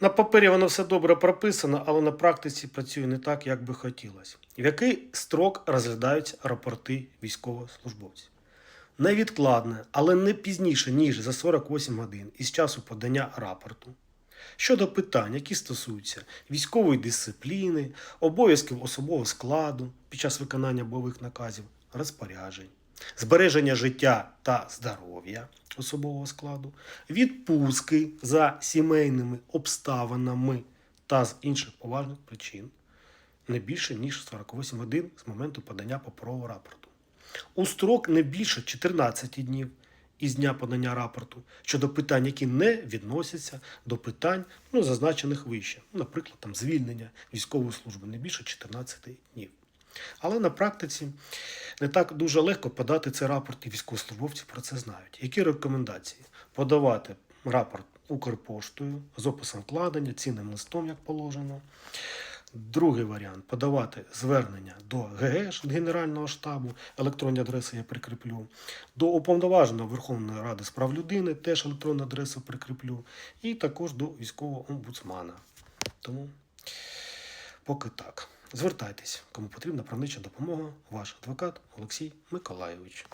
На папері воно все добре прописано, але на практиці працює не так, як би хотілося. В який строк розглядаються рапорти військовослужбовців? Невідкладне, але не пізніше, ніж за 48 годин із часу подання рапорту. Щодо питань, які стосуються військової дисципліни, обов'язків особового складу під час виконання бойових наказів, розпоряджень, збереження життя та здоров'я особового складу, відпустки за сімейними обставинами та з інших поважних причин, не більше ніж 48 годин з моменту подання паперового рапорту. У строк не більше 14 днів із дня подання рапорту щодо питань, які не відносяться до питань, ну, зазначених вище, наприклад, там, звільнення військової служби не більше 14 днів. Але на практиці не так дуже легко подати цей рапорт, і військовослужбовці про це знають. Які рекомендації? Подавати рапорт Укрпоштою з описом вкладення, цінним листом, як положено. Другий варіант подавати звернення до ГГШ Генерального штабу, електронні адреси я прикріплю, до уповноваженого Верховної Ради з прав людини, теж електронну адресу прикріплю, і також до військового омбудсмана. Тому поки так. Звертайтесь, кому потрібна правнича допомога, ваш адвокат Олексій Миколайович.